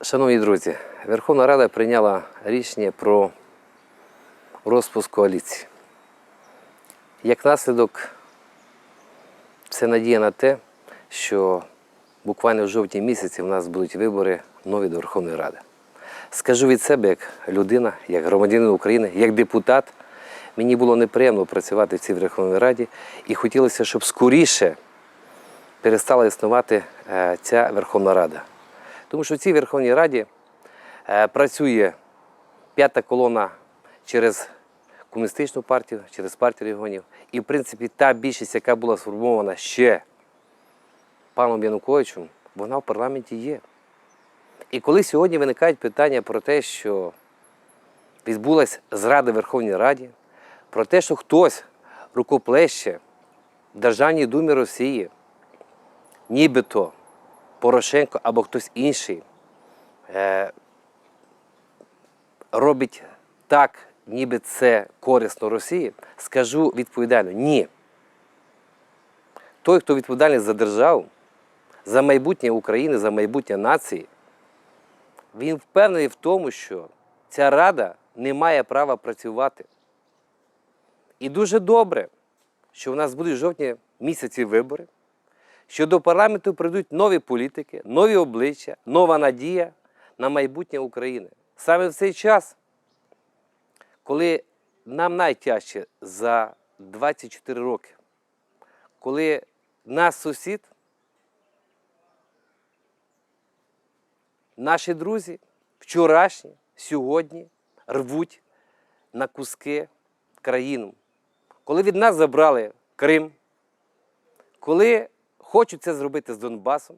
Шановні друзі, Верховна Рада прийняла рішення про розпуск коаліції. Як наслідок, це надія на те, що буквально в жовтні місяці в нас будуть вибори нові до Верховної Ради. Скажу від себе, як людина, як громадянин України, як депутат, мені було неприємно працювати в цій Верховній Раді і хотілося, щоб скоріше перестала існувати е, ця Верховна Рада. Тому що в цій Верховній Раді е, працює п'ята колона через комуністичну партію, через партію регіонів. І, в принципі, та більшість, яка була сформована ще паном Януковичем, вона в парламенті є. І коли сьогодні виникають питання про те, що відбулася зрада Верховній Раді, про те, що хтось рукоплеще в Державній думі Росії, нібито Порошенко або хтось інший е, робить так, ніби це корисно Росії, скажу відповідально, ні. Той, хто відповідальний за державу, за майбутнє України, за майбутнє нації, він впевнений в тому, що ця рада не має права працювати. І дуже добре, що в нас будуть жовтні місяці вибори, що до парламенту прийдуть нові політики, нові обличчя, нова надія на майбутнє України. Саме в цей час, коли нам найтяжче за 24 роки, коли наш сусід, наші друзі вчорашні, сьогодні рвуть на куски країну, коли від нас забрали Крим, коли хочуть це зробити з Донбасом,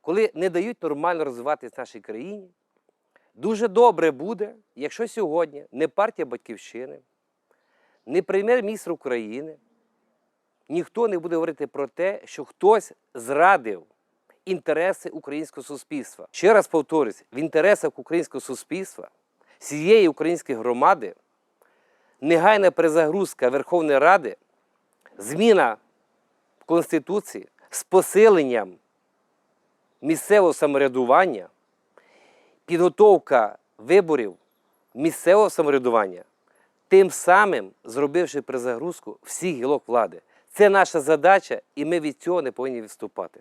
коли не дають нормально розвиватися нашій країні, дуже добре буде, якщо сьогодні не партія Батьківщини, не прем'єр-міністр України, ніхто не буде говорити про те, що хтось зрадив інтереси українського суспільства. Ще раз повторюсь, в інтересах українського суспільства, всієї української громади, негайна перезагрузка Верховної Ради, зміна Конституції з посиленням місцевого самоврядування, підготовка виборів місцевого самоврядування, тим самим зробивши перезагрузку всіх гілок влади. Це наша задача, і ми від цього не повинні відступати.